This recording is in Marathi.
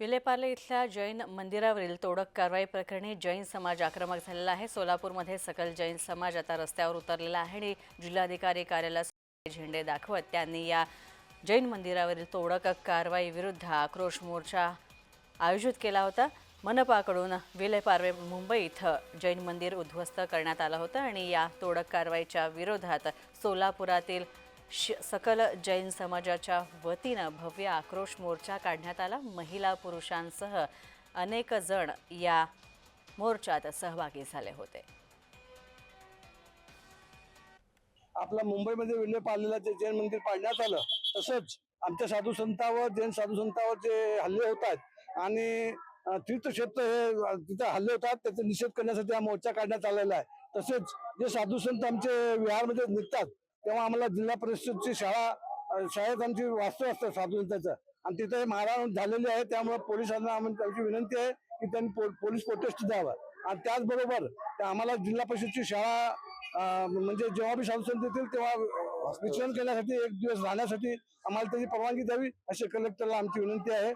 विलेपार्ले इथल्या जैन मंदिरावरील तोडक कारवाई प्रकरणी जैन समाज आक्रमक झालेला आहे. सोलापूरमध्ये सकल जैन समाज आता रस्त्यावर उतरलेला आहे आणि जिल्हाधिकारी कार्यालयात झेंडे दाखवत त्यांनी या जैन मंदिरावरील तोडक कारवाई विरुद्ध आक्रोश मोर्चा आयोजित केला होता. मनपाकडून विलेपार्वे मुंबई इथं जैन मंदिर उद्ध्वस्त करण्यात आलं होतं आणि या तोडक कारवाईच्या विरोधात सोलापुरातील सकल जैन समाजाच्या वतीनं भव्य आक्रोश मोर्चा काढण्यात आला. महिला पुरुषांसह अनेक जण या मोर्चात सहभागी झाले होते. आपला मुंबईमध्ये विल्हे पार्लेला जे जैन मंदिर पाडण्यात आलं तसंच आमच्या साधू संतांवर जैन साधू संतांवर जे हल्ले होतात आणि तीर्थक्षेत्र हे तिथे हल्ले होतात त्याचा निषेध करण्यासाठी हा मोर्चा काढण्यात आलेला आहे. तसेच जे साधू संत आमचे विहारमध्ये निघतात तेव्हा आम्हाला जिल्हा परिषदची शाळा शाळेत आमची वास्तव असतात साधू संतांचं आणि तिथे हे मारहाण झालेली आहे त्यामुळे पोलिसांना आम्ही त्यांची विनंती आहे की त्यांनी पो- पोलीस प्रोटेस्ट द्यावं. आणि त्याचबरोबर त्या आम्हाला जिल्हा परिषदची शाळा म्हणजे जेव्हा बी शासन देतील तेव्हा विचलन करण्यासाठी एक दिवस राहण्यासाठी आम्हाला त्याची परवानगी द्यावी अशी कलेक्टरला आमची विनंती आहे.